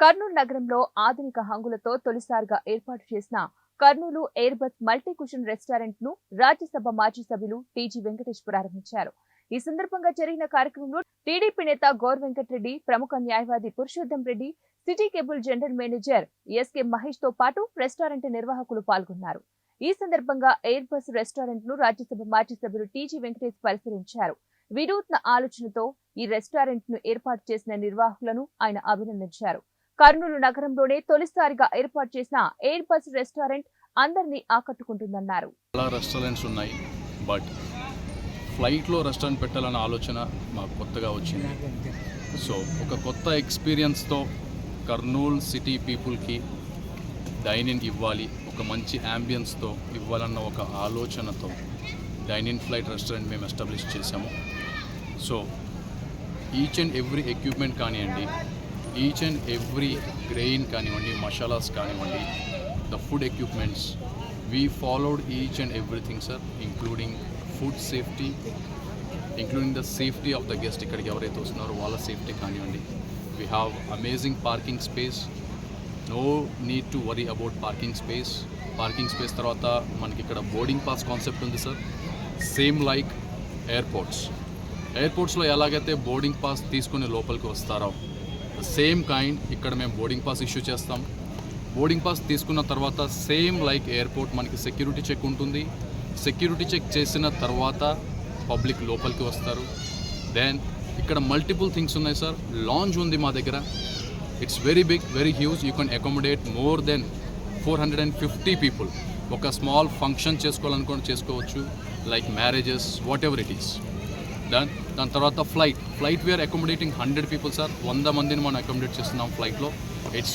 కర్నూలు నగరంలో ఆధునిక హంగులతో తొలిసారిగా ఏర్పాటు చేసిన కర్నూలు ఎయిర్బస్ మల్టీ కుషన్ రెస్టారెంట్ను రాజ్యసభ మాజీ సభ్యులు టీజీ వెంకటేష్ ప్రారంభించారు. ఈ సందర్భంగా జరిగిన కార్యక్రమంలో టీడీపీ నేత గౌర్ వెంకటరెడ్డి ప్రముఖ న్యాయవాది Purushottam Reddy city cable general manager S మహేష్తో పాటు రెస్టారెంట్ నిర్వాహకులు పాల్గొన్నారు. ఈ సందర్భంగా ఎయిర్బస్ రెస్టారెంట్ను రాజ్యసభ మాజీ సభ్యులు టీజీ వెంకటేష్ పరిశీలించారు. వినూత్న ఆలోచనతో ఈ రెస్టారెంట్ను ఏర్పాటు చేసిన నిర్వాహకులను ఆయన అభినందించారు. కర్నూలు నగరంలోనే తొలిసారిగా ఏర్పాటు చేసిన ఎయిర్ బస్ రెస్టారెంట్ అందరినీ ఆకట్టుకుంటుందన్నారు. చాలా రెస్టారెంట్స్ ఉన్నాయి బట్ ఫ్లైట్లో రెస్టారెంట్ పెట్టాలన్న ఆలోచన మాకు కొత్తగా వచ్చింది. సో ఒక కొత్త ఎక్స్పీరియన్స్తో కర్నూల్ సిటీ పీపుల్కి డైనింగ్ ఇవ్వాలి ఒక మంచి యాంబియన్స్తో ఇవ్వాలన్న ఒక ఆలోచనతో డైనింగ్ ఫ్లైట్ రెస్టారెంట్ మేము ఎస్టాబ్లిష్ చేసాము so each and every equipment కానివ్వండి ఈచ్ అండ్ ఎవ్రీ గ్రెయిన్ కానివ్వండి మసాలాస్ కానివ్వండి the food equipments we followed each and everything sir including food safety including the safety of the guest ఇక్కడికి ఎవరైతే వస్తున్నారో వాళ్ళ safety కానివ్వండి. We have amazing parking space no need to worry about parking space parking space తర్వాత మనకి ఇక్కడ boarding pass concept ఉంది sir same like airports ఎయిర్పోర్ట్స్లో ఎలాగైతే బోర్డింగ్ పాస్ తీసుకుని లోపలికి వస్తారో సేమ్ కైండ్ ఇక్కడ మేము బోర్డింగ్ పాస్ ఇష్యూ చేస్తాం. బోర్డింగ్ పాస్ తీసుకున్న తర్వాత సేమ్ లైక్ ఎయిర్పోర్ట్ మనకి సెక్యూరిటీ చెక్ ఉంటుంది. సెక్యూరిటీ చెక్ చేసిన తర్వాత పబ్లిక్ లోపలికి వస్తారు. దెన్ ఇక్కడ మల్టిపుల్ థింగ్స్ ఉన్నాయి సార్. లాంజ్ ఉంది మా దగ్గర. It's very big very huge. You can accommodate more than four hundred and fifty people. ఒక స్మాల్ ఫంక్షన్ చేసుకోవాలనుకుని చేసుకోవచ్చు. Like marriages whatever it is. దాని దాని తర్వాత flight flight we're accommodating hundred people sir వంద మందిని మనం అకామిడేట్ చేస్తున్నాం ఫ్లైట్లో.